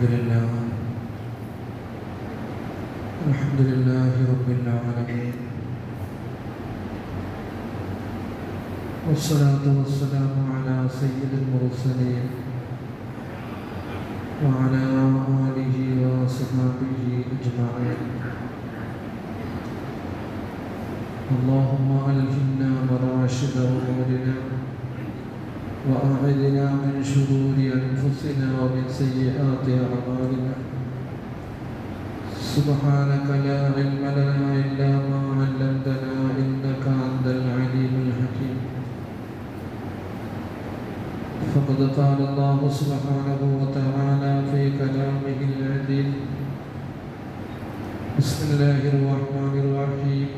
الحمد لله. الحمد لله رب العالمين. والصلاة والسلام على سيد المرسلين وعلى آله وصحبه أجمعين. اللهم ألهمنا مراشد أمورنا وأعذنا من شرور أنفسنا ومن سيئات أعمالنا. سبحانك لا علم لنا إلا ما علمتنا إنك أنت العليم الحكيم. فقد قال الله سبحانه وتعالى في كلامه العزيز بسم الله الرحمن الرحيم.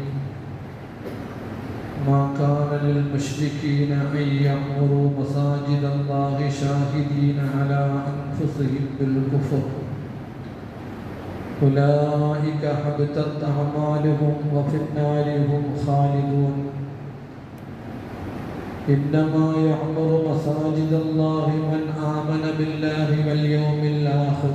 ما كان للمشركين أن يعمروا مساجد الله شاهدين على أنفسهم بالكفر. أولئك حبطت أعمالهم وفي النار هم خالدون. إنما يعمر مساجد الله من آمن بالله واليوم الآخر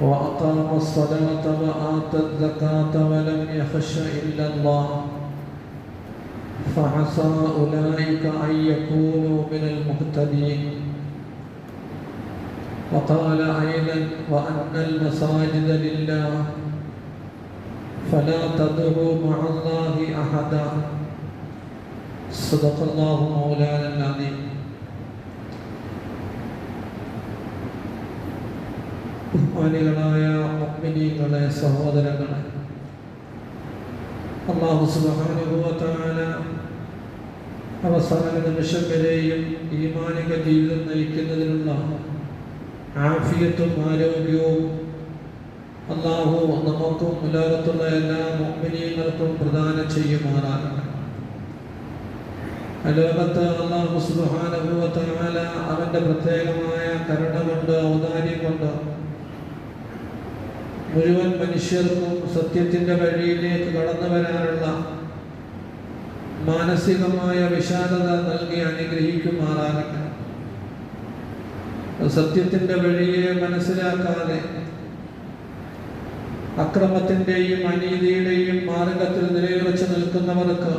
وأقام الصلاة وآتى الزكاة ولم يخش إلا الله. فعسى أولئك أن يكونوا من المهتدين وقال أيضا وأن المساجد لله فلا تدعوا مع الله أحدا صدق الله مولانا العظيم ബഹുമാനികളായ മുഅ്മിനീങ്ങളെ സഹോദരങ്ങളെ അള്ളാഹു സുബ്ഹാനഹുവതആല അവസാന നിമിഷം വരെയും ഈമാനിക ജീവിതം നയിക്കുന്നതിനുള്ള ആഫിയത്തും ആരോഗ്യവും അള്ളാഹു നമുക്കും ലോകത്തുള്ള എല്ലാ മോമിനിയങ്ങൾക്കും പ്രദാനം ചെയ്യുമാറാകട്ടെ. ലോകത്ത് അള്ളാഹു സുഹാനുഭവത്താല അവന്റെ പ്രത്യേകമായ കരുണ കൊണ്ട് ഔദാര്യം കൊണ്ട് മുഴുവൻ മനുഷ്യർക്കും സത്യത്തിന്റെ വഴിയിലേക്ക് കടന്നു വരാനുള്ള മാനസികമായ വിശാലത നൽകി അനുഗ്രഹിക്കുമാറാകട്ടെ. സത്യത്തിന്റെ വഴിയെ മനസ്സിലാക്കാതെ അക്രമത്തിന്റെയും അനീതിയുടെയും മാർഗത്തിൽ നിലയുറച്ച് നിൽക്കുന്നവർക്ക്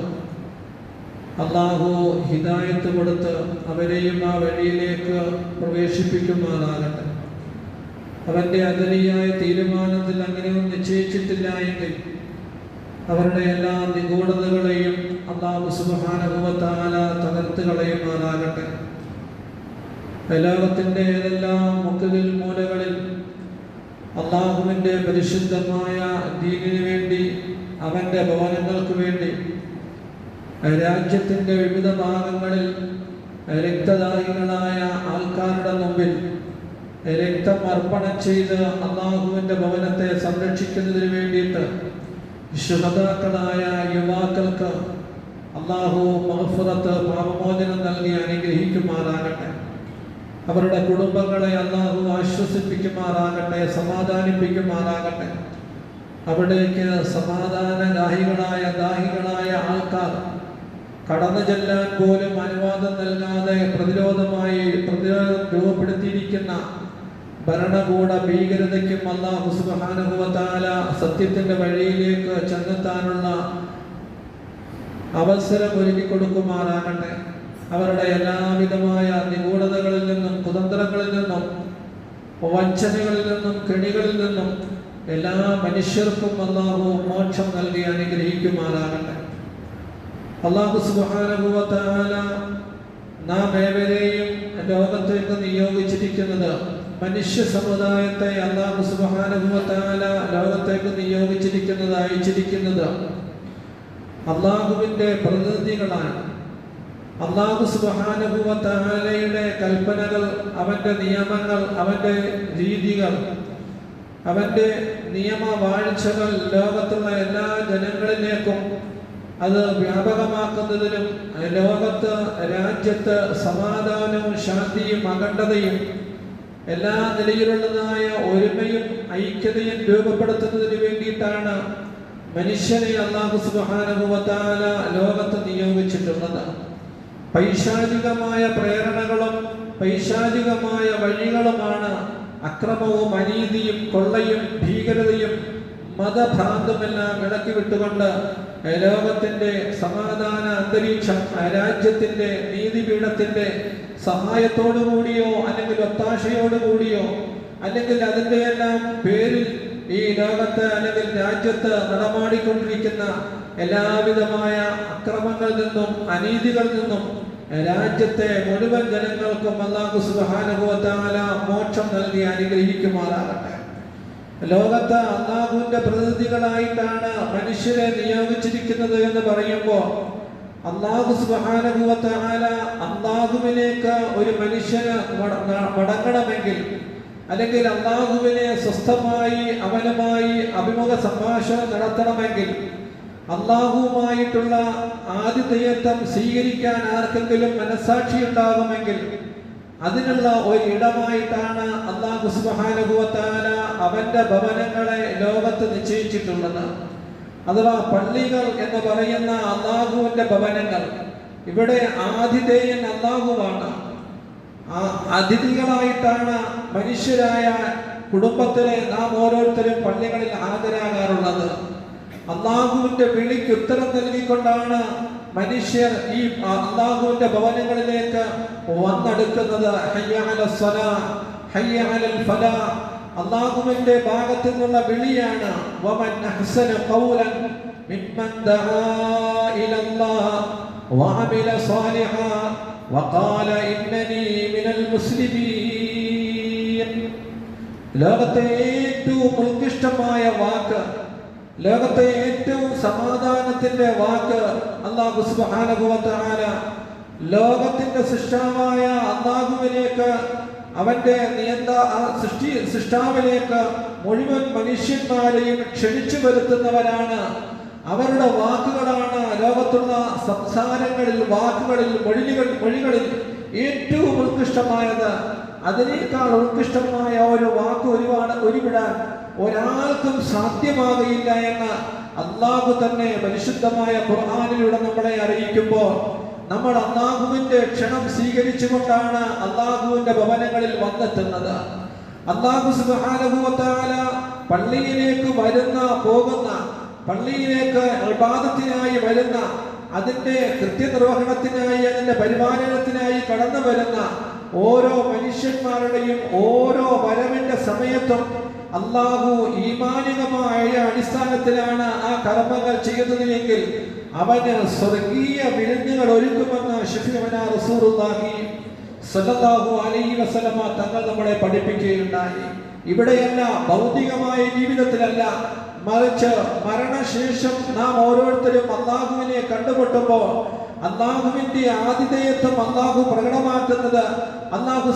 അള്ളാഹു ഹിദായത്ത് കൊടുത്ത് അവരെയും ആ വഴിയിലേക്ക് പ്രവേശിപ്പിക്കുമാറാകട്ടെ. അവന്റെ അദലിയായ തീരുമാനത്തിൽ അങ്ങനെയൊന്നും നിശ്ചയിച്ചിട്ടില്ല എങ്കിൽ അവരുടെ എല്ലാ നിഗൂഢതകളെയും അള്ളാഹു സുബാനുഭവത്താല തകർത്ത് കളയുമാറാകട്ടെ കലാപത്തിന്റെ ഏതെല്ലാം മുക്കുകിൽ മൂലകളിൽ അള്ളാഹുവിന്റെ പരിശുദ്ധമായ ദീനിനു വേണ്ടി അവന്റെ ഭവനങ്ങൾക്ക് വേണ്ടി രാജ്യത്തിന്റെ വിവിധ ഭാഗങ്ങളിൽ രക്തദാഹികളായ ആൾക്കാരുടെ മുമ്പിൽ രക്തം അർപ്പണം ചെയ്ത് അള്ളാഹുവിന്റെ ഭവനത്തെ സംരക്ഷിക്കുന്നതിന് വേണ്ടിയിട്ട് ശുഹതാക്കളായ യുവാക്കൾക്ക് അള്ളാഹു മഹഫുറത്ത് പാപമോചനം നൽകി അനുഗ്രഹിക്കുമാറാകട്ടെ. അവരുടെ കുടുംബങ്ങളെ അള്ളാഹു ആശ്വസിപ്പിക്കുമാറാകട്ടെ സമാധാനിപ്പിക്കുമാറാകട്ടെ. അവിടേക്ക് സമാധാന ദാഹികളായ ദാഹികളായ ആൾക്കാർ കടന്നു ചെല്ലാൻ പോലും അനുവാദം നൽകാതെ പ്രതിരോധമായി പ്രതിരോധം രൂപപ്പെടുത്തിയിരിക്കുന്ന ഭരണകൂട ഭീകരതയ്ക്കും അള്ളാഹു സുബാനുഭവത്താല സത്യത്തിന്റെ വഴിയിലേക്ക് ചെന്നെത്താനുള്ള അവസരം ഒരുക്കി കൊടുക്കുമാറാകട്ടെ. അവരുടെ എല്ലാവിധമായ നിഗൂഢതകളിൽ നിന്നും കുതന്ത്രങ്ങളിൽ നിന്നും വഞ്ചനകളിൽ നിന്നും കെണികളിൽ നിന്നും എല്ലാ മനുഷ്യർക്കും അള്ളാഹു മോക്ഷം നൽകി അനുഗ്രഹിക്കുമാറാകട്ടെ. അള്ളാഹു സുബാനുഭവത്താല നാം ഏവരെയും ലോകത്തേക്ക് നിയോഗിച്ചിരിക്കുന്നത് മനുഷ്യ സമുദായത്തെ അള്ളാഹു സുബാനുഭവത്താല ലോകത്തേക്ക് നിയോഗിച്ചിരിക്കുന്നത് അയച്ചിരിക്കുന്നത് അള്ളാഹുവിന്റെ പ്രതിനിധികളാണ്. അള്ളാഹു സുബാനുഭവത്താലയുടെ കൽപ്പനകൾ അവന്റെ നിയമങ്ങൾ അവന്റെ രീതികൾ അവന്റെ നിയമവാഴ്ചകൾ ലോകത്തുള്ള എല്ലാ ജനങ്ങളിലേക്കും അത് വ്യാപകമാക്കുന്നതിനും ലോകത്ത് രാജ്യത്ത് സമാധാനവും ശാന്തിയും അഖണ്ഡതയും എല്ലാ നിലയിലുള്ളതായ ഒരുമയും ഐക്യതയും രൂപപ്പെടുത്തുന്നതിന് വേണ്ടിയിട്ടാണ് മനുഷ്യനെ അള്ളാഹു സുബാനുഭവത്താല ലോകത്ത് നിയോഗിച്ചിട്ടുള്ളത് പൈശാചികമായ പ്രേരണകളും പൈശാചികമായ വഴികളുമാണ് അക്രമവും അനീതിയും കൊള്ളയും ഭീകരതയും മതഭ്രാന്തുമെല്ലാം ഇളക്കി വിട്ടുകൊണ്ട് ലോകത്തിന്റെ സമാധാന അന്തരീക്ഷം രാജ്യത്തിന്റെ നീതിപീഠത്തിന്റെ സഹായത്തോടു കൂടിയോ അല്ലെങ്കിൽ ഒത്താശയോടു കൂടിയോ അല്ലെങ്കിൽ അതിന്റെ എല്ലാം പേരിൽ ഈ ലോകത്ത് അല്ലെങ്കിൽ രാജ്യത്ത് നടമാടിക്കൊണ്ടിരിക്കുന്ന എല്ലാവിധമായ അക്രമങ്ങളിൽ നിന്നും അനീതികളിൽ നിന്നും രാജ്യത്തെ മുഴുവൻ ജനങ്ങൾക്കും അള്ളാഹു സുബാനുഭവത്താല മോക്ഷം നൽകി അനുഗ്രഹിക്കുമാറാകട്ടെ. ലോകത്ത് അള്ളാഹുവിന്റെ പ്രതിനിധികളായിട്ടാണ് മനുഷ്യരെ നിയോഗിച്ചിരിക്കുന്നത് എന്ന് പറയുമ്പോൾ അള്ളാഹു സുബാനുഭവത്താല അള്ളാഹുവിനേക്ക് ഒരു മനുഷ്യന് മട- മടങ്ങണമെങ്കിൽ അല്ലെങ്കിൽ അള്ളാഹുവിനെ സ്വസ്ഥമായി അവനുമായി അഭിമുഖ സംഭാഷണം നടത്തണമെങ്കിൽ അള്ളാഹുവുമായിട്ടുള്ള ആതിഥേയത്വം സ്വീകരിക്കാൻ ആർക്കെങ്കിലും മനസാക്ഷി ഉണ്ടാകുമെങ്കിൽ അതിനുള്ള ഒരു ഇടമായിട്ടാണ് അള്ളാഹു സുബാനുഭവത്താല അവന്റെ ഭവനങ്ങളെ ലോകത്ത് നിശ്ചയിച്ചിട്ടുള്ളത്. അഥവാ പള്ളികൾ എന്ന് പറയുന്ന അള്ളാഹുവിന്റെ ഭവനങ്ങൾ ഇവിടെ ആതിഥേയൻ അള്ളാഹുവാണ്. അതിഥികളായിട്ടാണ് മനുഷ്യരായ കുടുംബത്തിലെ നാം ഓരോരുത്തരും പള്ളികളിൽ ഹാജരാകാറുള്ളത്. അള്ളാഹുവിന്റെ വിളിക്ക് ഉത്തരം നൽകിക്കൊണ്ടാണ് മനുഷ്യർ ഈ അള്ളാഹുവിന്റെ ഭവനങ്ങളിലേക്ക് വന്നെടുക്കുന്നത്. അള്ളാഹുവിന്റെ ഭാഗത്തു നിന്നുള്ള വിളിയാണ്. വമൻ അഹ്സന ഖൗലൻ إنني من المسلمين. ലോകത്തെ ഏറ്റവും ഉത്കൃഷ്ടമായ വാക്ക് ലോകത്തെ ഏറ്റവും സമാധാനത്തിന്റെ വാക്ക് അള്ളാഹു തആല ലോകത്തിന്റെ സൃഷ്ടാവായ അള്ളാഹുവിലേക്ക് അവന്റെ നിയന്ത സൃഷ്ടി സൃഷ്ടാവിലേക്ക് മുഴുവൻ മനുഷ്യന്മാരെയും ക്ഷണിച്ചു വരുത്തുന്നവരാണ് അവരുടെ വാക്കുകളാണ് ലോകത്തുള്ള സംസാരങ്ങളിൽ വാക്കുകളിൽ മൊഴികൾ മൊഴികളിൽ ഏറ്റവും ഉത്കൃഷ്ടമായത്. അതിനേക്കാൾ ഉത്കൃഷ്ടമായ ഒരു വാക്ക് ഒരുപാട് ഒരുവിടാൻ ഒരാൾക്കും സാധ്യമാകയില്ല എന്ന് അള്ളാഹു തന്നെ പരിശുദ്ധമായ ഖുർആാനിലൂടെ നമ്മളെ അറിയിക്കുമ്പോൾ നമ്മൾ അള്ളാഹുവിന്റെ ക്ഷണം സ്വീകരിച്ചുകൊണ്ടാണ് അള്ളാഹുവിന്റെ ഭവനങ്ങളിൽ വന്നെത്തുന്നത്. സുബ്ഹാനഹു വ പള്ളിയിലേക്ക് വരുന്ന പോകുന്ന പള്ളിയിലേക്ക് ഇബാദത്തിനായി വരുന്ന അതിന്റെ കൃത്യനിർവഹണത്തിനായി അതിന്റെ പരിപാലനത്തിനായി കടന്നു വരുന്ന ഓരോ മനുഷ്യന്മാരുടെയും ഓരോ വരവിന്റെ സമയത്തും അള്ളാഹു ഈമാനികമായ അടിസ്ഥാനത്തിലാണ് ആ കർമ്മങ്ങൾ ചെയ്യുന്നതെങ്കിൽ അവന് സ്വർഗീയ വിരുന്നുകൾ ഒരുക്കുമെന്ന് റസൂലുള്ളാഹി സല്ലല്ലാഹു അലൈഹി വസല്ലമ തങ്ങൾ നമ്മളെ പഠിപ്പിക്കുകയുണ്ടായി. ഇവിടെയല്ല ഭൗതികമായ ജീവിതത്തിലല്ല മറിച്ച് മരണശേഷം നാം ഓരോരുത്തരും അള്ളാഹുവിനെ കണ്ടുമുട്ടുമ്പോൾ അള്ളാഹുവിന്റെ ആതിഥേയത്വം അള്ളാഹു പ്രകടമാക്കുന്നത് അള്ളാഹു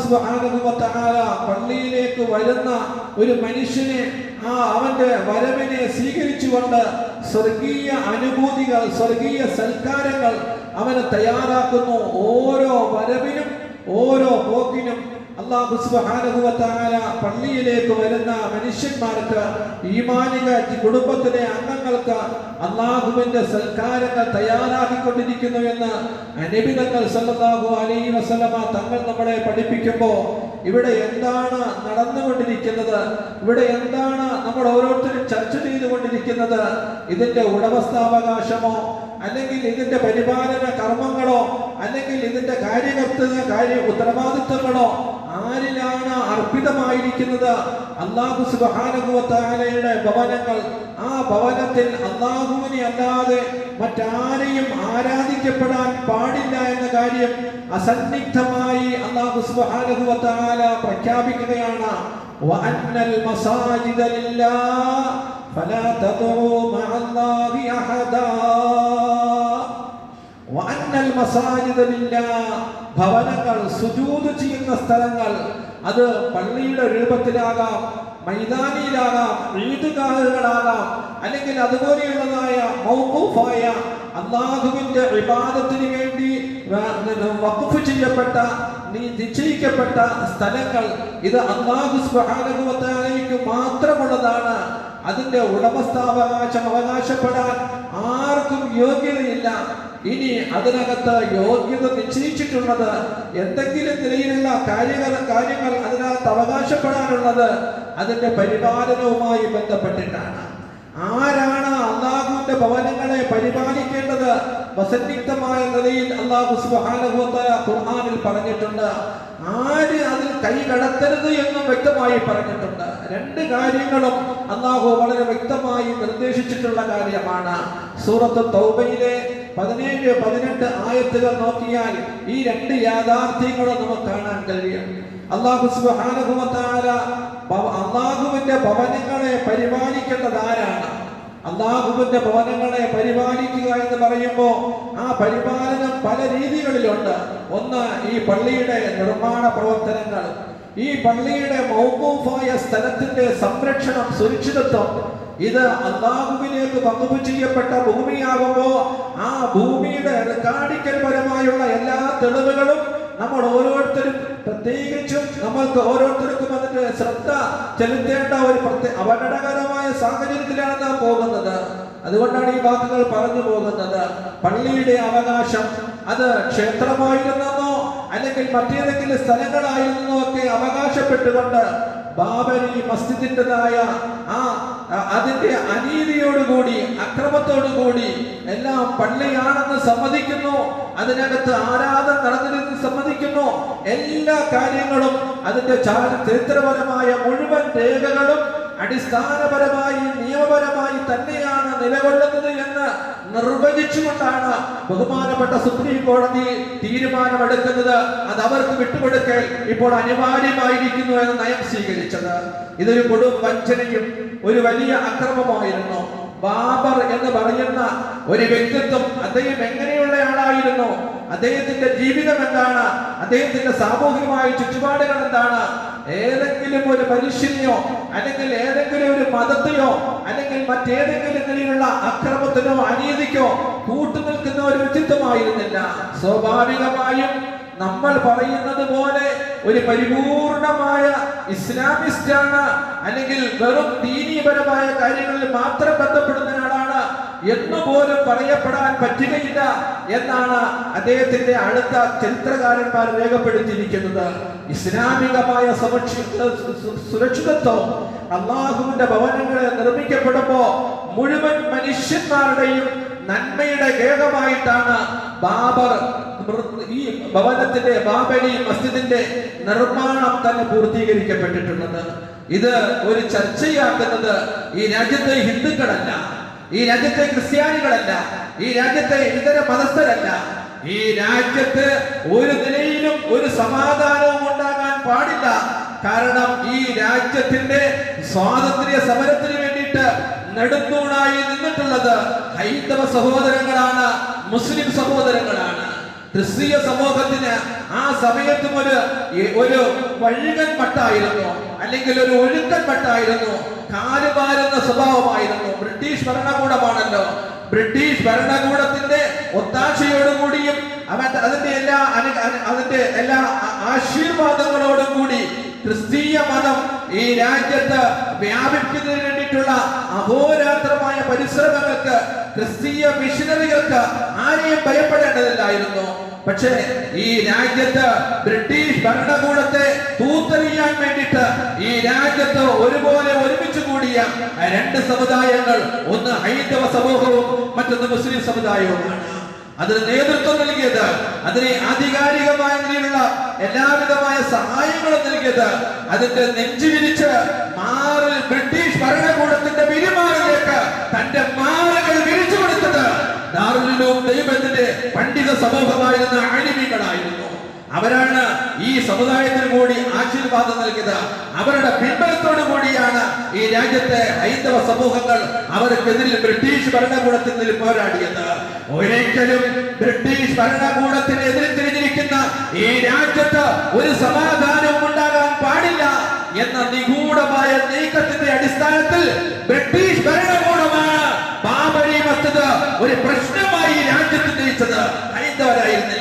തആല പള്ളിയിലേക്ക് വരുന്ന ഒരു മനുഷ്യനെ ആ അവന്റെ വരവിനെ സ്വീകരിച്ചുകൊണ്ട് സ്വർഗീയ അനുഭൂതികൾ സ്വർഗീയ സൽക്കാരങ്ങൾ അവനെ തയ്യാറാക്കുന്നു. ഓരോ വരവിനും ഓരോ പോക്കിനും അള്ളാഹു വ പള്ളിയിലേക്ക് വരുന്ന മനുഷ്യന്മാർക്ക് ഈമാനിക കുടുംബത്തിലെ അംഗങ്ങൾക്ക് അള്ളാഹുവിന്റെ സൽക്കാരങ്ങൾ തയ്യാറാക്കിക്കൊണ്ടിരിക്കുന്നു എന്ന് അനബിതങ്ങൾ സല്ലല്ലാഹു അലൈഹി വസല്ലമ തങ്ങൾ നമ്മളെ പഠിപ്പിക്കുമ്പോൾ ഇവിടെ എന്താണ് നടന്നുകൊണ്ടിരിക്കുന്നത് ഇവിടെ എന്താണ് നമ്മൾ ഓരോരുത്തരും ചർച്ച ചെയ്തുകൊണ്ടിരിക്കുന്നത് ഇതിന്റെ ഉടമസ്ഥാവകാശമോ അല്ലെങ്കിൽ ഇതിന്റെ പരിപാലന കർമ്മങ്ങളോ അല്ലെങ്കിൽ ഇതിന്റെ കാര്യകർത്തൃ കാര്യ ഉത്തരവാദിത്തങ്ങളോ ആരിലാണ് അർപ്പിതമായിരിക്കുന്നത് അള്ളാഹു സുബ്ഹാനഹു വ തആലയുടെ ഭവനങ്ങൾ ആ ഭവനത്തിൽ അള്ളാഹുവിനെ അല്ലാതെ മറ്റാരെയും ആരാധിക്കപ്പെടാൻ പാടില്ല എന്ന കാര്യം അസന്നിഗ്ധമായി അള്ളാഹു സുബ്ഹാനഹു വ തആല പ്രഖ്യാപിക്കുകയാണ് وأن المساجد لله فلا تدعوا مع الله أحدا وأن المساجد لله ഭവനങ്ങൾ സുജൂദ് ചെയ്യുന്ന സ്ഥലങ്ങൾ. അത് പള്ളിയുടെ രൂപത്തിലാകാം മൈതാനിയിലാകാം ഈദ്ഗാഹുകളാകാം. അല്ലെങ്കിൽ അതുപോലെയുള്ളതായ മൗഖൂഫായ അള്ളാഹുവിന്റെ വിവാദത്തിന് വേണ്ടി വഖഫ് ചെയ്യപ്പെട്ട നി- നിശ്ചയിക്കപ്പെട്ട സ്ഥലങ്ങൾ ഇത് അള്ളാഹു തആലയ്ക്ക് മാത്രമുള്ളതാണ്. അതിന്റെ ഉടമസ്ഥാവകാശം അവകാശപ്പെടാൻ ആർക്കും യോഗ്യതയില്ല. ഇനി അതിനകത്ത് യോഗ്യത നിശ്ചയിച്ചിട്ടുള്ളത് എന്തെങ്കിലും നിലയിലുള്ള കാര്യങ്ങൾ കാര്യങ്ങൾ അതിനകത്ത് അവകാശപ്പെടാനുള്ളത് അതിന്റെ പരിപാലനവുമായി ബന്ധപ്പെട്ടിട്ടാണ്. ആരാണ് അള്ളാഹുവിന്റെ ഭവനങ്ങളെ പരിപാലിക്കേണ്ടത്? വസന്നിഗ്ധമായ നിലയിൽ അള്ളാഹു സുബ്ഹാനഹു ഖുർആാനിൽ പറഞ്ഞിട്ടുണ്ട്. ആര് അതിൽ കൈ കടത്തരുത് എന്നും വ്യക്തമായി പറഞ്ഞിട്ടുണ്ട്. രണ്ട് കാര്യങ്ങളും അള്ളാഹു വളരെ വ്യക്തമായി നിർദ്ദേശിച്ചിട്ടുള്ള കാര്യമാണ്. സൂറത്ത് തൗബയിലെ പതിനേഴ് പതിനെട്ട് ആയത്തുകൾ നോക്കിയാൽ ഈ രണ്ട് യാഥാർത്ഥ്യങ്ങളും നമുക്ക് കാണാൻ കഴിയും. അള്ളാഹു ഭവ- അള്ളാഹുവിന്റെ ഭവനങ്ങളെ പരിപാലിക്കേണ്ടത് ആരാണ്? അള്ളാഹുവിന്റെ ഭവനങ്ങളെ പരിപാലിക്കുക എന്ന് പറയുമ്പോൾ ആ പരിപാലനം പല രീതികളിലുണ്ട്. ഒന്ന് ഈ പള്ളിയുടെ നിർമ്മാണ പ്രവർത്തനങ്ങൾ ഈ പള്ളിയുടെ മൗക്കൂഫായ സ്ഥലത്തിന്റെ സംരക്ഷണം സുരക്ഷിതത്വം. ഇത് അള്ളാഹുവിലേക്ക് പങ്കു ചെയ്യപ്പെട്ട ഭൂമിയാകുമ്പോ ആ ഭൂമിയുടെ റെക്കാർഡിക്കൽപരമായുള്ള എല്ലാ തെളിവുകളും നമ്മൾ ഓരോരുത്തരും പ്രത്യേകിച്ചും നമ്മൾക്ക് ഓരോരുത്തർക്കും അതിന്റെ ശ്രദ്ധ ചെലുത്തേണ്ട ഒരു പ്രത്യേക അപകടകരമായ സാഹചര്യത്തിലാണ് നാം പോകുന്നത്. അതുകൊണ്ടാണ് ഈ വാക്കുകൾ പറഞ്ഞു പോകുന്നത്. പള്ളിയുടെ അവകാശം അത് ക്ഷേത്രമായിരുന്നോ അല്ലെങ്കിൽ മറ്റേതെങ്കിലും സ്ഥലങ്ങളായിരുന്നോ ഒക്കെ അവകാശപ്പെട്ടുകൊണ്ട് ബാബരി മസ്ജിദിന്റെതായ ആ അതിന്റെ അനീതിയോടുകൂടി അക്രമത്തോടുകൂടി എല്ലാം പള്ളിയാണെന്ന് സമ്മതിക്കുന്നു. അതിനകത്ത് ആരാധന നടന്നിരുന്ന് സമ്മതിക്കുന്നു. എല്ലാ കാര്യങ്ങളും അതിന്റെ ചരിത്രപരമായ മുഴുവൻ രേഖകളും അടിസ്ഥാനപരമായി നിയമപരമായി തന്നെയാണ് നിലകൊള്ളുന്നത് എന്ന് നിർവചിച്ചുകൊണ്ടാണ് ബഹുമാനപ്പെട്ട സുപ്രീം കോടതി തീരുമാനമെടുക്കുന്നത്. അത് അവർക്ക് വിട്ടുകൊടുക്കൽ ഇപ്പോൾ അനിവാര്യമായിരിക്കുന്നു എന്ന് നയം സ്വീകരിച്ചത്. ഇതൊരു കൊടും വഞ്ചനയും ഒരു വലിയ അക്രമമായിരുന്നു. ബാബർ എന്ന് പറയുന്ന ഒരു വ്യക്തിത്വം അദ്ദേഹം എങ്ങനെയുള്ള ആളായിരുന്നു? അദ്ദേഹത്തിന്റെ ജീവിതം എന്താണ്? അദ്ദേഹത്തിന്റെ സാമൂഹികമായ ചുറ്റുപാടുകൾ എന്താണ്? ഏതെങ്കിലും ഒരു മനുഷ്യനെയോ അല്ലെങ്കിൽ ഏതെങ്കിലും ഒരു മതത്തെയോ അല്ലെങ്കിൽ മറ്റേതെങ്കിലും നിലയിലുള്ള അക്രമത്തിനോ അനീതിക്കോ കൂട്ടുനിൽക്കുന്ന ഒരു വ്യക്തിത്വമായിരുന്നില്ല. സ്വാഭാവികമായും നമ്മൾ പറയുന്നത് പോലെ ഒരു പരിപൂർണമായ ഇസ്ലാമിസ്റ്റ് ആണ് അല്ലെങ്കിൽ വെറും ദീനീപരമായ കാര്യങ്ങളിൽ മാത്രം ബന്ധപ്പെടുന്ന ആളാണ് എന്നുപോലും പറയപ്പെടാൻ പറ്റുകയില്ല എന്നാണ് അദ്ദേഹത്തിന്റെ അടുത്ത ചരിത്രകാരന്മാർ രേഖപ്പെടുത്തിയിരിക്കുന്നത്. ഇസ്ലാമികമായ സുരക്ഷിതത്വം അള്ളാഹുവിന്റെ ഭവനങ്ങളെ നിർമ്മിക്കപ്പെടുമ്പോ മുഴുവൻ മനുഷ്യന്മാരുടെയും നന്മയുടെ കേകമായിട്ടാണ് ബാബർ ഈ ഭവനത്തിന്റെ ബാബരി മസ്ജിദിന്റെ നിർമ്മാണം തന്നെ പൂർത്തീകരിക്കപ്പെട്ടിട്ടുള്ളത്. ഇത് ഒരു ചർച്ചയാക്കുന്നത് ഈ രാജ്യത്തെ ഹിന്ദുക്കളല്ല ഈ രാജ്യത്തെ ക്രിസ്ത്യാനികളല്ല ഈ രാജ്യത്തെ ഇതര മതസ്ഥരല്ല. ഈ രാജ്യത്ത് ഒരു നിലയിലും ഒരു സമാധാനവും ഉണ്ടാകാൻ പാടില്ല. കാരണം ഈ രാജ്യത്തിന്റെ സ്വാതന്ത്ര്യ സമരത്തിന് വേണ്ടിയിട്ട് നെടുത്തൂണായി നിന്നിട്ടുള്ളത് ഹൈന്ദവ സഹോദരങ്ങളാണ് മുസ്ലിം സഹോദരങ്ങളാണ്. ക്രിസ്തീയ സമൂഹത്തിന് ആ സമയത്തും ഒരു ഒരു വഴുകൻ മട്ടായിരുന്നു. അല്ലെങ്കിൽ ഒരു ഒഴുക്കൻ മട്ടായിരുന്നു. കാലുപാരുന്ന സ്വഭാവമായിരുന്നു. ബ്രിട്ടീഷ് ഭരണകൂടമാണല്ലോ. ബ്രിട്ടീഷ് ഭരണകൂടത്തിന്റെ ഒത്താശയോടുകൂടിയും അവൻ അതിന്റെ എല്ലാ അതിന്റെ എല്ലാ ആശീർവാദങ്ങളോടും കൂടി ക്രിസ്തീയ മതം ഈ രാജ്യത്ത് വ്യാപിക്കുന്നതിന് വേണ്ടിയിട്ടുള്ള അഹോരാത്രമായ പരിശ്രമങ്ങൾക്ക് ക്രിസ്തീയ മിഷനറികൾക്ക് ആരെയും ഭയപ്പെടേണ്ടതില്ലായിരുന്നു. പക്ഷേ ഈ രാജ്യത്ത് ബ്രിട്ടീഷ് ഭരണകൂടത്തെ തൂത്തെറിയാൻ വേണ്ടിയിട്ട് ഈ രാജ്യത്ത് ഒരുപോലെ ഒരുമിച്ച് കൂടിയ രണ്ട് സമുദായങ്ങൾ ഒന്ന് ഹൈന്ദവ സമൂഹവും മറ്റൊന്ന് മുസ്ലിം സമുദായവുമാണ്. അതിന് നേതൃത്വം നൽകിയത് അതിനെ ആധികാരികമായ നിലയിലുള്ള എല്ലാവിധമായ സഹായങ്ങളും നൽകിയത് അതിന്റെ നെഞ്ചു വിരിച്ച് മാറിൽ ബ്രിട്ടീഷ് ഭരണകൂടത്തിന്റെ പിരിമാറിലേക്ക് തന്റെ മാറുകൾ വിരിച്ചു കൊടുത്തത് ദാറുലും ദൈവത്തിന്റെ പണ്ഡിത സമൂഹമായിരുന്ന ആലിമീങ്ങളായിരുന്നു. അവരാണ് ഈ സമുദായത്തിന് കൂടി ആശീർവാദം നൽകിയത്. അവരുടെ പിൻബലത്തോടു കൂടിയാണ് ഈ രാജ്യത്തെ ഹൈന്ദവ സമൂഹങ്ങൾ അവർക്കെതിരിൽ ബ്രിട്ടീഷ് ഭരണകൂടത്തിൽ പോരാടിയത്. ഒരിക്കലും ബ്രിട്ടീഷ് ഭരണകൂടത്തിന് എതിരെ തിരിഞ്ഞിരിക്കുന്ന ഈ രാജ്യത്ത് ഒരു സമാധാനവും ഉണ്ടാകാൻ പാടില്ല എന്ന നിഗൂഢമായ നീക്കത്തിന്റെ അടിസ്ഥാനത്തിൽ ബ്രിട്ടീഷ് ഭരണകൂടമാണ് ബാബരി മസ്ജിദ് ഒരു പ്രശ്നമായി രാജ്യത്ത് ജയിച്ചത് ഹൈന്ദവരായിരുന്നില്ല.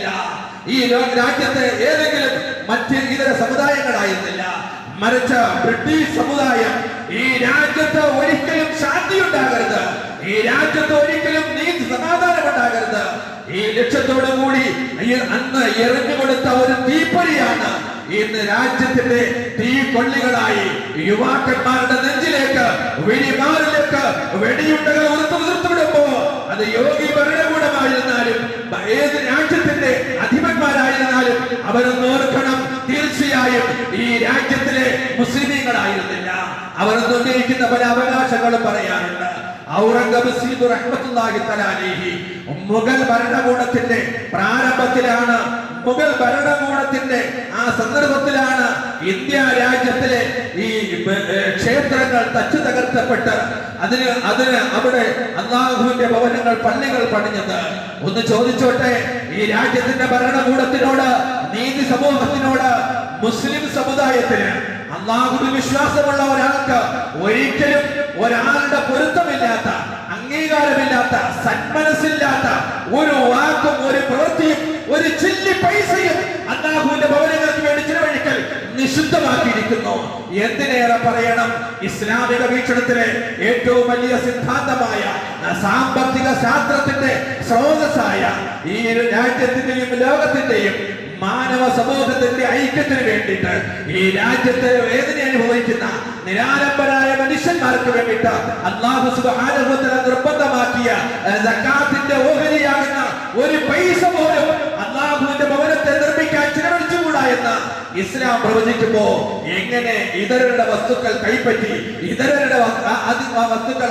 ഈ രാജ്യത്തെ ഏതെങ്കിലും മറ്റ് ഇതര സമുദായങ്ങളായിരുന്നില്ല. മറിച്ച് ബ്രിട്ടീഷ് സമുദായം ഈ രാജ്യത്ത് ഒരിക്കലും ശാന്തി ഉണ്ടാകരുത് ഈ രാജ്യത്ത് ഒരിക്കലും നീതി സമാധാനം ഉണ്ടാകരുത് ഈ ലക്ഷ്യത്തോടു കൂടി അന്ന് എറിഞ്ഞുകൊടുത്ത ഒരു തീപ്പൊരിയാണ് ഇന്ന് രാജ്യത്തിന്റെ തീ കൊള്ളികളായി യുവാക്കന്മാരുടെ നെഞ്ചിലേക്ക് വെടിമാറിലേക്ക് വെടിയുണ്ടകൾ ഉയർത്തു നിർത്തുവിടുമ്പോ അത് യോഗി ഭരണകൂടമായിരുന്നാലും ഏത് രാജ്യത്തിന്റെ അധിപന്മാരായിരുന്നാലും അവരൊന്ന് ഓർക്കണം തീർച്ചയായും ഈ രാജ്യത്തിലെ മുസ്ലിമീങ്ങളായിരുന്നില്ല. അവർ ഉന്നയിക്കുന്ന പല അവകാശങ്ങളും പറയാറുണ്ട്. ഔറംഗബസീദ് റഹ്മത്തുള്ളാഹി അലൈഹി മുഗൾ ഭരണകൂടത്തിന്റെ പ്രാരംഭത്തിലാണ് മുഗൾ ഭരണകൂടത്തിന്റെ ആ സന്ദർഭത്തിലാണ് ഇന്ത്യ രാജ്യത്തിലെ ഈ ക്ഷേത്രങ്ങൾ തച്ചു തകർത്തപ്പെട്ട് അതിന് അതിന് അവിടെ അള്ളാഹുവിന്റെ ഭവനങ്ങൾ പള്ളികൾ പണിഞ്ഞത്. ഒന്ന് ചോദിച്ചോട്ടെ ഈ രാജ്യത്തിന്റെ ഭരണകൂടത്തിനോട് നീതി സമൂഹത്തിനോട് മുസ്ലിം സമുദായത്തിന് അള്ളാഹുവിൽ വിശ്വാസമുള്ള ഒരാൾക്ക് ഒരിക്കലും ഒരാളുടെ പൊരുത്തമില്ലാത്ത അംഗീകാരമില്ലാത്ത സന്മനസ്സില്ലാത്ത ഒരു വാക്കും ഒരു പ്രവൃത്തിയും ഒരു ചില്ലി പൈസയും അള്ളാഹുവിന്റെ ഭവനങ്ങൾക്ക് വേണ്ടി ചിലവഴിക്കൽ നിഷിദ്ധമാക്കിയിരിക്കുന്നു. എന്തിനേറെ പറയണം? ഇസ്ലാമിക വീക്ഷണത്തിലെ ഏറ്റവും വലിയ സിദ്ധാന്തമായ സാമ്പത്തിക ശാസ്ത്രത്തിന്റെ സ്രോതസ്സായ ഈ രാജ്യത്തിന്റെയും ലോകത്തിന്റെയും മാനവ സമൂഹത്തിന്റെ ഐക്യത്തിന് വേണ്ടിയിട്ട് ഈ രാജ്യത്തെ വേദന അനുഭവിക്കുന്ന നിരാലംബരായ മനുഷ്യന്മാർക്ക് വേണ്ടിയിട്ട് അള്ളാഹു സുഖാനുഭവത്തിന് നിർബന്ധമാക്കിയ ഓഹരിയാകുന്ന ഒരു പൈസ പോലും ഭവനത്തെ നിർമ്മിക്കാൻ ചിലവഴിച്ചുകൂടാ എന്ന് ഇസ്ലാം പ്രവചിക്കുമ്പോ എങ്ങനെ ഇതരരുടെ വസ്തുക്കൾ കൈപ്പറ്റി ആ വസ്തുക്കൾ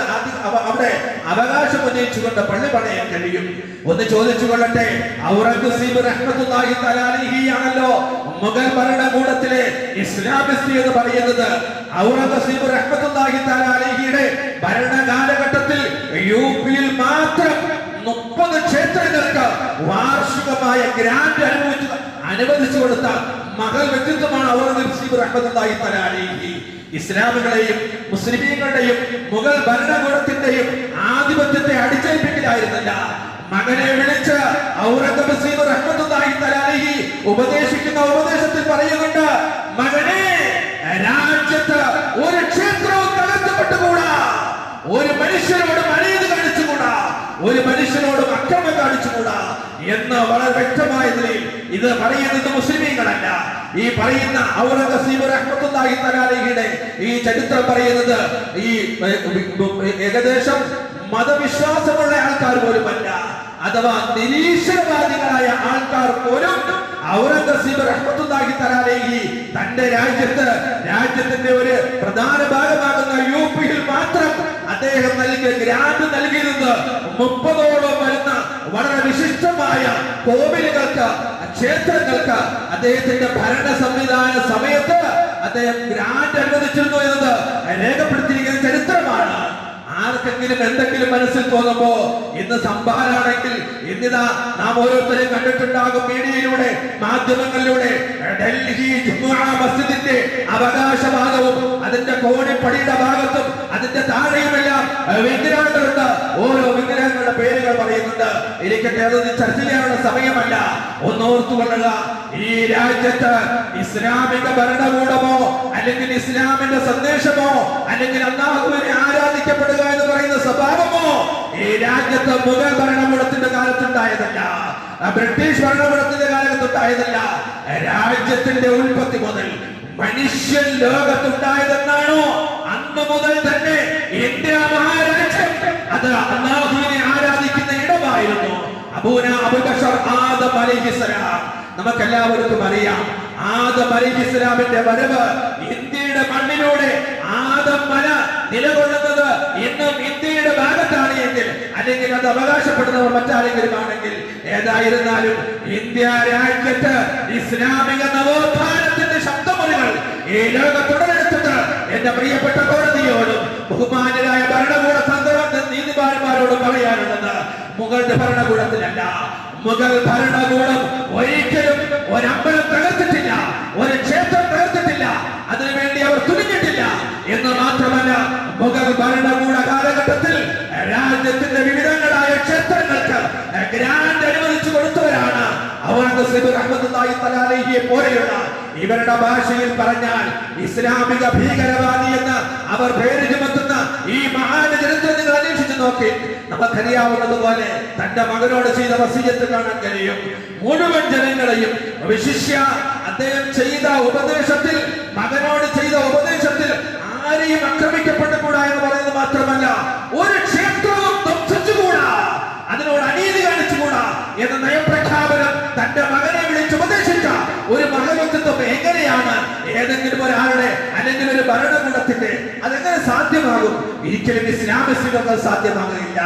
അവിടെ അവകാശം ഉന്നയിച്ചുകൊണ്ട് പള്ളി പണയാൻ കഴിയും. ഒന്ന് ചോദിച്ചു കൊള്ളട്ടെ ആണല്ലോ മുഗൾ ഭരണകൂടത്തിലെ ഇസ്ലാമിസ്റ്റ് എന്ന് പറയുന്നത്. ഔറംഗസീബ് റഹ്മത്തുല്ലാഹി തലാലിഹിയുടെ ഭരണകാലഘട്ടത്തിൽ യു പിയിൽ മാത്രം മുപ്പത് ക്ഷേത്രങ്ങൾക്ക് വാർഷികമായ ഗ്രാൻഡ് അനുഭവിച്ചു അനുവദിച്ചു കൊടുത്ത മകൾ വ്യക്തിത്വമാണ് ഔറംഗസീബ് റഹ്മത്തുള്ളാഹി ഇസ്ലാമുകളെയും മുസ്ലിമീങ്ങളുടെയും മുഗൾ ഭരണകൂടത്തിന്റെയും ആധിപത്യത്തെ അടിച്ചേൽപ്പിക്കലായിരുന്നില്ല. മകനെ വിളിച്ച് ഔറംഗസീബ് റഹ്മത്തുള്ളാഹി തആലഹി ഉപദേശിക്കുന്ന ഉപദേശത്തിൽ പറയുന്നുണ്ട് മകനെ രാജ്യത്ത് ഒരു ക്ഷേത്രവും തകർത്തപ്പെട്ടുകൂടാ ഒരു മനുഷ്യനോട് അനീതി കാണിച്ചുകൂടാ. ഒരു മനുഷ്യനോടും അക്രമം കാണിച്ചുകൂടാ എന്ന് വളരെ വ്യക്തമായ നിലയിൽ ഇത് പറയുന്നത് മുസ്ലിമീങ്ങളല്ല. ഈ പറയുന്ന ഔറംഗസീബ് ഈ ചരിത്രം പറയുന്നത് ഈ ഏകദേശം മതവിശ്വാസമുള്ള ആൾക്കാർ പോലുമല്ല. അഥവാ നിരീശ്വരവാദികളായ ആൾക്കാർ പോലും ഔറംഗസീബ് റഹ്മത്തുള്ളാഹി തആലഹി തന്റെ രാജ്യത്ത് രാജ്യത്തിന്റെ ഒരു പ്രധാന ഭാഗമാകുന്ന യു പിയിൽ മാത്രം അദ്ദേഹം നൽകിയ ഗ്രാൻഡ് നൽകിയിരുന്നത് മുപ്പതോളം വരുന്ന വളരെ വിശിഷ്ടമായ കോവിലുകൾക്ക് ക്ഷേത്രങ്ങൾക്ക് അദ്ദേഹത്തിന്റെ ഭരണ സംവിധാന സമയത്ത് അദ്ദേഹം ഗ്രാൻഡ് അനുവദിച്ചിരുന്നു എന്നത് രേഖപ്പെടുത്തിയിരിക്കുന്ന ചരിത്രമാണ്. ആർക്കെങ്കിലും എന്തെങ്കിലും മനസ്സിൽ തോന്നുമ്പോ ഇന്ന് സംഭാരാണെങ്കിൽ ഇന്നിതാ നാം ഓരോരുത്തരെയും കണ്ടിട്ടുണ്ടാകും മീഡിയയിലൂടെ മാധ്യമങ്ങളിലൂടെ ഡൽഹി മസ്ജിദിന്റെ അവകാശഭാഗവും അതിന്റെ കോണിപ്പടിയുടെ ഭാഗത്തും അതിന്റെ താഴെയുമെല്ലാം വിഗ്രഹങ്ങളുണ്ട്. ഓരോ വിഗ്രഹങ്ങളുടെ പേരുകൾ പറയുന്നുണ്ട്. ഇരിക്കട്ടെ അത് ചർച്ച ചെയ്യാനുള്ള സമയമല്ല. ഒന്നോർത്തുകൊള്ളുക ഈ രാജ്യത്ത് ഇസ്ലാമിക ഭരണകൂടമോ അല്ലെങ്കിൽ ഇസ്ലാമിന്റെ സന്ദേശമോ അല്ലെങ്കിൽ അള്ളാഹുവിനെ ആരാധിക്കപ്പെടുക എന്ന് പറയുന്ന സ്വഭാവമോ ഈ രാജ്യത്ത് മുഗൾ ഭരണകൂടത്തിന്റെ കാലത്തുണ്ടായതല്ല. ബ്രിട്ടീഷ് ഭരണകൂടത്തിന്റെ കാലത്തുണ്ടായതല്ല. രാജ്യത്തിന്റെ ഉൽപ്പത്തി മുതൽ മനുഷ്യൻ ലോകത്തുണ്ടായതെന്നാണോ? അന്ന് മുതൽ തന്നെ ഇന്ത്യ മഹാരാജ്യം അത് അള്ളാഹുവിനെ ആരാധിക്കുന്ന ഇടമായിരുന്നു. അബൂന അബുബഷർ ആദം അലൈഹിസ്സലാം നമുക്കെല്ലാവർക്കും അറിയാം. ആദം അലൈഹിസ്സലാമിന്റെ വരവ് ഇന്ത്യയുടെ മണ്ണിലൂടെ ആദം നിലകൊള്ളുന്നത് ഇന്നും ഇന്ത്യയുടെ ഭാഗത്താണ് എങ്കിൽ അല്ലെങ്കിൽ അത് അവകാശപ്പെടുന്നവർ മറ്റാരെങ്കിലും ആണെങ്കിൽ ഏതായിരുന്നാലും ഇന്ത്യ രാജ്യത്ത് ഇസ്ലാമിക നവോത്ഥാനത്തിന്റെ ശബ്ദമുറികൾ ഈ ലോകത്തുടലെടുത്തത് എന്റെ പ്രിയപ്പെട്ട കോടതിയോടും ബഹുമാനരായ ഭരണകൂട തന്ത്രം നീതിമാന്മാരോടും പറയാനുള്ളത് മുഗളുടെ ഭരണകൂടത്തിലല്ല. മുഗൾ ഭരണകൂടം ഒരിക്കലും ഒരമ്പലം തകർത്തിട്ടില്ല ഒരു ക്ഷേത്രം തകർത്തിട്ടില്ല. അതിനുവേണ്ടി അവർ തുനിഞ്ഞിട്ടില്ല. എന്ന് മാത്രമല്ല മുഗൾ ഭരണകൂട കാലഘട്ടത്തിൽ രാജ്യത്തിന്റെ വിവിധങ്ങളായ ക്ഷേത്രങ്ങൾക്ക് ഗ്രാൻഡ് അനുവദിച്ചു കൊടുത്തവരാണ് പോലെയുള്ള. ഇവരുടെ ഭാഷയിൽ പറഞ്ഞാൽ ഇസ്ലാമിക ഭീകരവാദി എന്ന് അവർ പേര് ചുമത്തുന്ന ഈ മഹാന ചരിത്രം നിങ്ങൾ അന്വേഷിച്ചു നോക്കി. നമുക്കറിയാവുന്നതുപോലെ തന്റെ മകനോട് ചെയ്ത വസീയത്ത് കാണാൻ കഴിയും. മുഴുവൻ ജനങ്ങളെയും വിശിഷ്യ അദ്ദേഹം ചെയ്ത ഉപദേശത്തിൽ മകനോട് ചെയ്ത ഉപദേശത്തിൽ ആരെയും ആക്രമിക്കപ്പെട്ടുകൂടാ എന്ന് പറയുന്നത് മാത്രമല്ല ഒരു ക്ഷേത്രവും ധ്വംസിച്ചുകൂടാ അതിനോട് അനീതി കാണിച്ചുകൂടാ എന്ന നയപ്രഖ്യാപനം തന്റെ മകനെ വിളിച്ച് ഉപദേശിച്ച ഒരു മകനത്വം എങ്ങനെയാണ്? ഏതെങ്കിലും ഒരാളുടെ അല്ലെങ്കിൽ ഒരു ഭരണകൂടത്തിന്റെ അതെങ്ങനെ സാധ്യമാകും? ഒരിക്കലും ഇസ്ലാമിസ്റ്റുകൾക്ക് അത് സാധ്യമാകില്ല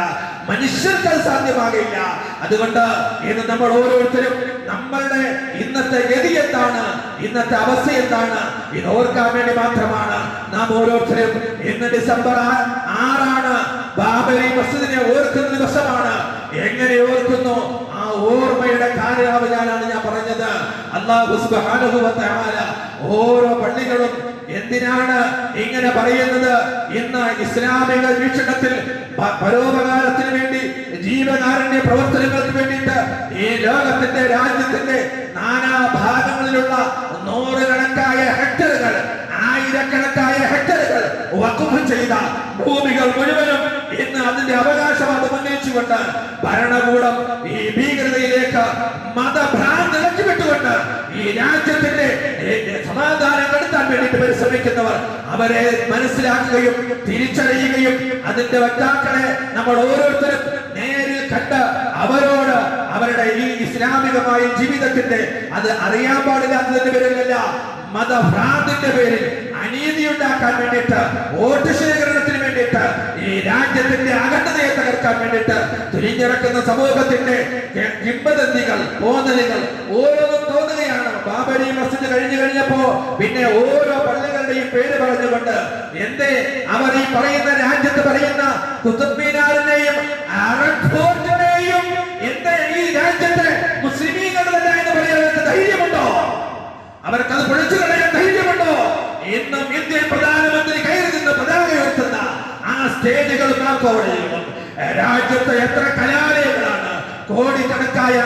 മനുഷ്യർക്ക് അത് സാധ്യമാകില്ല അതുകൊണ്ട് ഇന്ന് നമ്മൾ ഓരോരുത്തരും നമ്മളുടെ ഇന്നത്തെ ഗതി എന്താണ്? ഇന്നത്തെ അവസ്ഥ എന്താണ്? ഇത് ഓർക്കാൻ വേണ്ടി മാത്രമാണ്. നാം ഓരോരുത്തരും ഇന്ന് ഡിസംബർ ആറാണ്. ബാബരി മസ്ജിദിനെ ഓർക്കുന്ന ദിവസമാണ്. എങ്ങനെ ഓർക്കുന്നു? ആ ഓർമ്മയുടെ കാര്യാവചാനാണ് ഞാൻ പറഞ്ഞത്. അള്ളാഹു സുബ്ഹാനഹു ഓരോ പള്ളികളും എന്തിനാണ് ഇങ്ങനെ പറയുന്നത്? ഇന്ന് ഇസ്ലാമിക വീക്ഷണത്തിൽ പരോപകാരത്തിന് വേണ്ടി ജീവനാരണ്യ പ്രവർത്തനങ്ങൾക്ക് വേണ്ടിയിട്ട് ഈ ലോകത്തിന്റെ രാജ്യത്തിന്റെ നാനാ ഭാഗങ്ങളിലുള്ള നൂറുകണക്കായ ഹെക്ടറുകൾ ആയിരക്കണക്കായ ഹെക്ടറുകൾ വകുപ്പ് ചെയ്ത ഭൂമികൾ മുഴുവനും ഇന്ന് അതിന്റെ അവകാശവാദം ഉന്നയിച്ചുകൊണ്ട് ഭരണകൂടം ഈ ഭീകരതയിലേക്ക് മതഭ്രാന്ത് ലക്ഷ്യമിട്ടുകൊണ്ട് ഈ രാജ്യത്തിന്റെ സമാധാനം കെടുത്താൻ വേണ്ടിയിട്ട് പരിശ്രമിക്കുന്നവർ അവരെ മനസ്സിലാക്കുകയും തിരിച്ചറിയുകയും അതിന്റെ വക്താക്കളെ നമ്മൾ ഓരോരുത്തരും നേരിൽ കണ്ട് അവരോട് അവരുടെ ഈ ഇസ്ലാമികമായ ജീവിതത്തിന്റെ അത് അറിയാൻ പാടില്ലാത്തതിന്റെ പേരിലല്ല മതഭ്രാന്തിന്റെ പേരിൽ അനീതി ഉണ്ടാക്കാൻ വേണ്ടിയിട്ട് വോട്ട് ശേഖരണത്തിന് വേണ്ടിയിട്ട് ഈ രാജ്യത്തിന്റെ അഖണ്ഡതയെ തകർക്കാൻ വേണ്ടിയിട്ട് തിരിഞ്ഞിറക്കുന്ന സമൂഹത്തിന്റെ കിംബദന്തികൾ തോന്നലുകൾ ഓരോന്നും തോന്നുകയാണ് ബാബരി മസ്ജിദ് കഴിഞ്ഞു കഴിഞ്ഞപ്പോ പിന്നെ ഓരോ പള്ളികളുടെയും പേര് പറഞ്ഞുകൊണ്ട് എന്തേ അവർ ഈ പറയുന്ന രാജ്യത്ത് പറയുന്ന കുത്തുബ്മീനാറിനെയും അറബ് ഫോർട്ടിനെയും എന്തേ ഈ രാജ്യത്തെ മുസ്ലിമീങ്ങളല്ല എന്ന് പറയാൻ അവർക്ക് ധൈര്യമുണ്ടോ അവർക്കത് പൊളിച്ചു കളയാൻ ധൈര്യമുണ്ടോ ഇന്നും ഇന്ത്യൻ പ്രധാനമന്ത്രി കയറി നിന്ന് പതാക ഉയർത്തുന്ന ആ രാജ്യത്തെ എത്ര കലാലയങ്ങളാണ്? കോടിക്കണക്കായ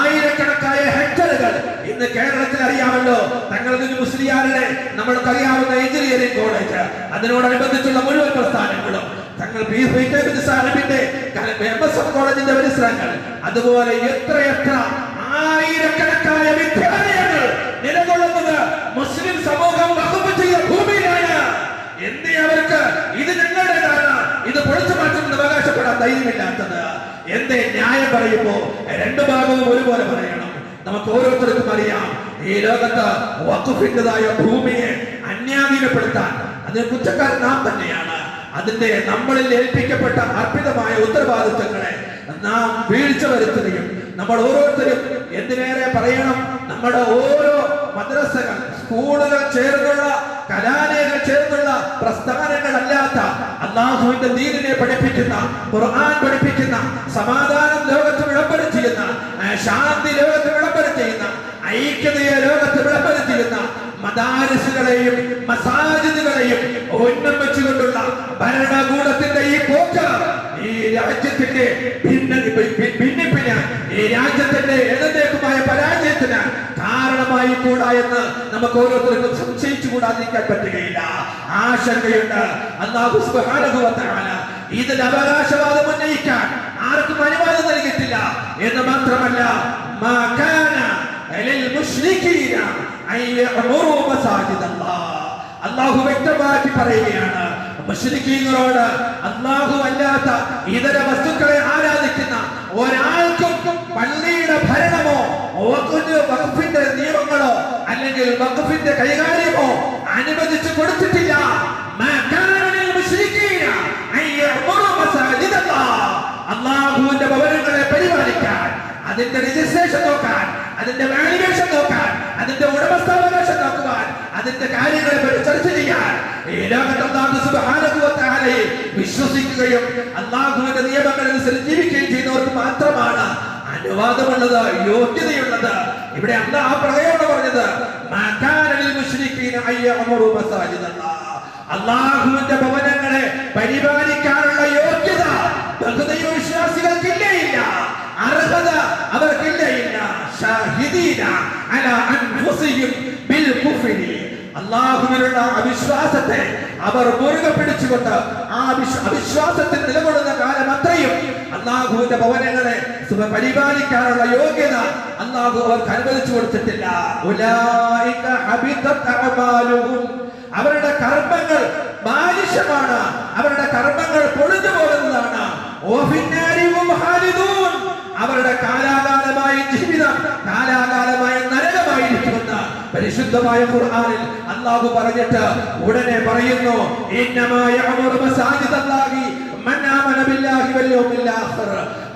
ആയിരക്കണക്കായ ഹെക്ടറുകൾ ഇന്ന് കേരളത്തിൽ അറിയാമല്ലോ. തങ്ങൾക്ക് മുസ്ലിയാരുടെ നമ്മൾക്ക് അറിയാവുന്ന എഞ്ചിനീയറിംഗ് കോളേജ്. അതിനോടനുബന്ധിച്ചുള്ള മുഴുവൻ പ്രസ്ഥാനങ്ങളും. തങ്ങൾ സാഹിബിന്റെ എം കോളേജിന്റെ പരിസരങ്ങൾ. അതുപോലെ എത്ര എത്ര ആയിരക്കണക്കായ വിദ്യാലയങ്ങൾ നിലകൊള്ളുന്നത് മുസ്ലിം സമൂഹം വകുപ്പ് ചെയ്ത ഭൂമിയിലാണ്. എന്തേ അവർക്ക് ഇത് ഞങ്ങളുടേതാണ്? ഇത് പൊളിച്ചു മാറ്റുമെന്ന് അവകാശപ്പെടാൻ ധൈര്യമില്ലാത്തത്. എന്റെ ന്യായം പറയുമ്പോ രണ്ടു ഭാഗവും ഒരുപോലെ പറയണം. നമുക്ക് ഓരോരുത്തർക്കും അറിയാം. ഈ ലോകത്ത് വക്കുഫിന്റേതായ ഭൂമിയെ അന്യാധീനപ്പെടുത്താൻ അതിന് കുറ്റക്കാരൻ നാം തന്നെയാണ്. അതിന്റെ നമ്മളിൽ ഏൽപ്പിക്കപ്പെട്ട അർപ്പിതമായ ഉത്തരവാദിത്വങ്ങളെ നാം വീഴ്ച വരുത്തുകയും നമ്മൾ ഓരോരുത്തരും എന്തിനേറെ പറയണം? നമ്മുടെ ഓരോ മദ്രസകൾ സ്കൂളുകൾ ചേർന്നുള്ള കലാലയങ്ങൾ ചേർന്നുള്ള പ്രസ്ഥാനങ്ങളല്ലാത്ത അള്ളാഹുവിന്റെ ദീനിനെ പഠിപ്പിക്കുന്ന ഖുർആൻ പഠിപ്പിക്കുന്ന സമാധാനം ലോകത്ത് വിളംബരം ചെയ്യുന്ന ശാന്തി ലോകത്ത് വിളംബരം ചെയ്യുന്ന ഐക്യതയെ ലോകത്ത് വിളംബരം ചെയ്യുന്ന മദാരസുകളെയും മസാജിദുകളെയും ഉന്നമിച്ചുകൊണ്ടുള്ള ഭരണകൂടത്തിന്റെ ഈ പോക്ക് ഈ രാജ്യത്തിന്റെ ഭിന്നിപ്പിന് ഈ രാജ്യത്തിന്റെ എഴുന്നേക്കുമായ പരാജയത്തിന് കാരണമായി കൂടാ എന്ന് നമുക്ക് ഓരോരുത്തർക്കും സംശയിച്ചു കൂടാതിരിക്കാൻ പറ്റുകയില്ല. ആശങ്കയുണ്ട്. അള്ളാഹുസ്ബാനുഭവത്തിനാണ് ഇതിൽ അവകാശവാദം ഉന്നയിക്കാൻ ആർക്കും അനുവാദം നൽകിയിട്ടില്ല. എന്ന് മാത്രമല്ല അള്ളാഹു വ്യക്തമാക്കി പറയുകയാണ് മുസ്ലിഖീങ്ങളോട് അല്ലാത്ത ഇതര വസ്തുക്കളെ ആരാധിക്കുന്ന ഒരാൾക്കും പള്ളിയുടെ ഭരണമോ വകുപ്പിന്റെ നിയമങ്ങളോ അല്ലെങ്കിൽ വകുപ്പിന്റെ കൈകാര്യമോ അനുവദിച്ചു കൊടുത്തിട്ടില്ല. അള്ളാഹുവിന്റെ ഭവനങ്ങളെ പരിപാലിക്കാൻ അതിന്റെ രജിസ്ട്രേഷൻ നോക്കാൻ അതിന്റെ വാലിഡേഷൻ നോക്കാൻ അതിന്റെ ഉടമസ്ഥാവകാശം നോക്കുവാൻ അതിന്റെ കാര്യങ്ങളെ ചർച്ച ചെയ്യാൻ. വിശ്വസിക്കുകയും അള്ളാഹുവിന്റെ നിയമങ്ങൾ അനുസരിച്ച് ജീവിക്കുകയും ചെയ്യുന്നവർക്ക് മാത്രമാണ് അനുവാദമുള്ളത് യോഗ്യതയുള്ളത്. ഇവിടെ അല്ല ആ പ്രളയമാണ് പറഞ്ഞത്. അള്ളാഹുവിന്റെ ഭവനങ്ങളെ പരിപാലിക്കാനുള്ള യോഗ്യത ബഹുദൈവ വിശ്വാസികൾക്കില്ലേ ഇല്ല അർഹത അവർക്കില്ല അള്ളാഹുവിനുള്ള അവിശ്വാസത്തെ അവർ മുറുകെ പിടിച്ചുകൊണ്ട് ആ വിശ്വ- അവിശ്വാസത്തിൽ നിലകൊള്ളുന്ന കാലം അത്രയും. അള്ളാഹുവിന്റെ ഭവനങ്ങളെ പരിപാലിക്കാനുള്ള യോഗ്യത അള്ളാഹു അവർക്ക് അനുവദിച്ചു കൊടുത്തിട്ടില്ല. അവരുടെ കർമ്മങ്ങൾ ബാലിശമാണ് അവരുടെ കർമ്മങ്ങൾ പൊളിഞ്ഞു പോകുന്നതാണ്. അവരുടെ കാലാകാലമായ ജീവിതം കാലാകാലമായ നരകമായിരിക്കുമെന്ന് പരിശുദ്ധമായ ഖുർആനിൽ അള്ളാഹു പറഞ്ഞിട്ട് ഉടനെ പറയുന്നു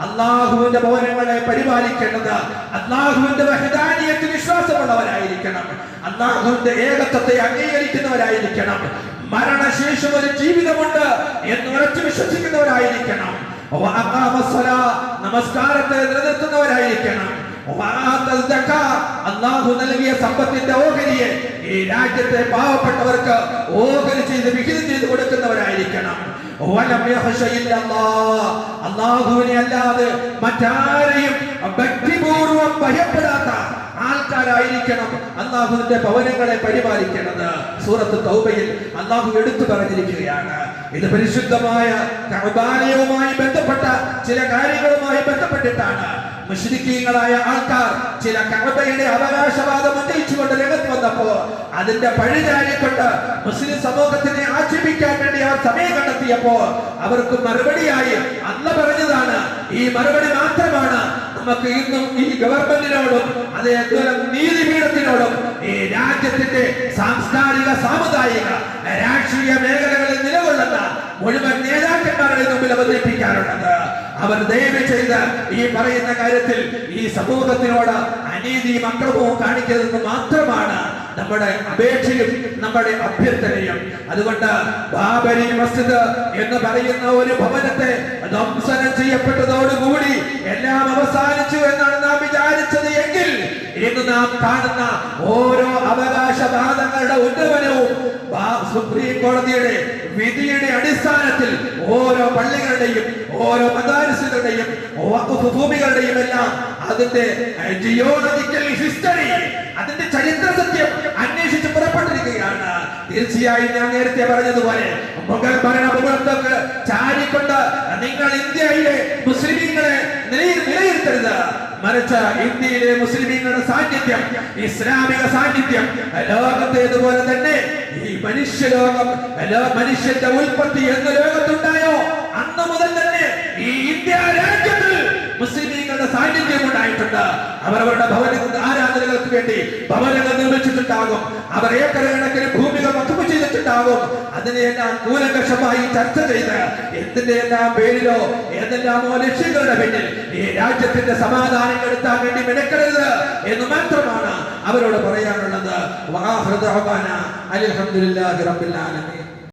അള്ളാഹുവിന്റെ ഭവനങ്ങളെ പരിപാലിക്കേണ്ടത് അള്ളാഹുവിന്റെ വഹദാനിയത്തിൽ വിശ്വാസമുള്ളവരായിരിക്കണം. അള്ളാഹുവിന്റെ ഏകത്വത്തെ അംഗീകരിക്കുന്നവരായിരിക്കണം. മരണശേഷം ഒരു ജീവിതമുണ്ട് എന്ന് ഉറച്ചു വിശ്വസിക്കുന്നവരായിരിക്കണം. നമസ്കാരത്തെ നിലനിർത്തുന്നവരായിരിക്കണം. അള്ളാഹു നൽകിയ സമ്പത്തിന്റെ ഓഹരിയെ ഈ രാജ്യത്തെ പാവപ്പെട്ടവർക്ക് ഓഹരി ചെയ്ത് വിഹിതം ചെയ്ത് കൊടുക്കുന്നവരായിരിക്കണം. അള്ളാഹുവിനെ അല്ലാതെ മറ്റാരെയും ഭക്തിപൂർവം ഭയപ്പെടാത്ത ആൾക്കാരായിരിക്കണം അള്ളാഹുവിന്റെ ഭവനങ്ങളെ പരിപാലിക്കേണ്ടത്. സൂറത്ത് തൗബയിൽ അള്ളാഹു എടുത്തു പറഞ്ഞിരിക്കുകയാണ്. ഇത് പരിശുദ്ധമായ കർബാലയവുമായി ബന്ധപ്പെട്ട ചില കാര്യങ്ങളുമായി ബന്ധപ്പെട്ടിട്ടാണ്. മുശ്രിക്കീങ്ങളായ ആൾക്കാർ ചില കഅബയുടെ അവകാശവാദം ഉന്നയിച്ചുകൊണ്ട് രംഗത്ത് വന്നപ്പോ അതിന്റെ പഴിചാരിക്കൊണ്ട് മുസ്ലിം സമൂഹത്തിനെ ആക്ഷേപിക്കാൻ വേണ്ടി ആ സമയം കണ്ടെത്തിയപ്പോ അവർക്ക് മറുപടിയായി അന്ന് പറഞ്ഞതാണ് ഈ മറുപടി മാത്രമാണ് നമുക്ക് ഇന്നും ഈ ഗവൺമെന്റിനോടും അതേപോലെ നീതിപീഠത്തിനോടും ഈ രാജ്യത്തിന്റെ സാംസ്കാരിക സാമുദായിക രാഷ്ട്രീയ നിലകൊള്ളുന്ന മുഴുവൻ നേതാക്കന്മാരുടെ മുമ്പിൽ അവതരിപ്പിക്കാറുള്ളത്. അവർ ദയവ് ചെയ്ത് ഈ പറയുന്ന കാര്യത്തിൽ ഈ സമൂഹത്തിനോട് അനീതിയും അക്രമവും കാണിക്കരുതെന്ന് മാത്രമാണ് നമ്മുടെ അപേക്ഷയും നമ്മുടെ അഭ്യർത്ഥനയും. അതുകൊണ്ട് ബാബരി മസ്ജിദ് എന്ന് പറയുന്ന ഒരു ഭവനത്തെ ധ്വംസനം ചെയ്യപ്പെട്ടതോടുകൂടി എല്ലാം അവസാനിച്ചു എന്നാണ് നാം വിചാരിച്ചത് എങ്കിൽ ഇന്ന് നാം കാണുന്ന ഓരോ അവകാശവാദങ്ങളുടെ ഉന്നമനവും സുപ്രീം കോടതിയുടെ വിധിയുടെ അടിസ്ഥാനത്തിൽ ഓരോ പള്ളികളുടെയും ഓരോ മതാരസികളുടെയും ഭൂമികളുടെയും എല്ലാം അതിന്റെ ജിയോളജിക്കൽ ഹിസ്റ്ററി അതിന്റെ ചരിത്ര സത്യം തീർച്ചയായും ഞാൻ നേരത്തെ പറഞ്ഞതുപോലെ മുഗൾ ഭരണമുഖത്തൊക്കെ ചാരിക്കൊണ്ട് നിങ്ങൾ ഇന്ത്യയിലെ മുസ്ലിമീങ്ങളെ നിലയിരുത്തരുത്. മറിച്ച് ഇന്ത്യയിലെ മുസ്ലിമീങ്ങളുടെ സാന്നിധ്യം ഇസ്ലാമിക സാന്നിധ്യം ലോകത്തേതുപോലെ തന്നെ ഈ മനുഷ്യലോകം ലോകം മനുഷ്യന്റെ ഉൽപ്പത്തി എന്ന ലോകത്തുണ്ടായോ? അന്ന് മുതൽ തന്നെ ഈ ഇന്ത്യ മുസ്ലിമീങ്ങളുടെ സാന്നിധ്യം ഉണ്ടായിട്ടുണ്ട് അവരവരുടെ ഭവന ആരാധനകൾക്ക് വേണ്ടി ഭവനങ്ങൾ നിർമ്മിച്ചിട്ടുണ്ടാകും. അവർ ഏക്കർ കണക്കിന് ഭൂമികൾ വക്കുപ്പ് ചെയ്തിട്ടുണ്ടാകും. അതിനെയെല്ലാം കൂലങ്കഷമായി ചർച്ച ചെയ്ത് എന്തിന്റെ എല്ലാം പേരിലോ ഏതെല്ലാമോ ലക്ഷ്യങ്ങളുടെ പിന്നിൽ ഈ രാജ്യത്തിന്റെ സമാധാനം എടുത്താൻ വേണ്ടി മിനക്കരുത് എന്ന് മാത്രമാണ് അവരോട് പറയാനുള്ളത്. അൽഹംദുലില്ലാഹി റബ്ബിൽ ആലമീൻ.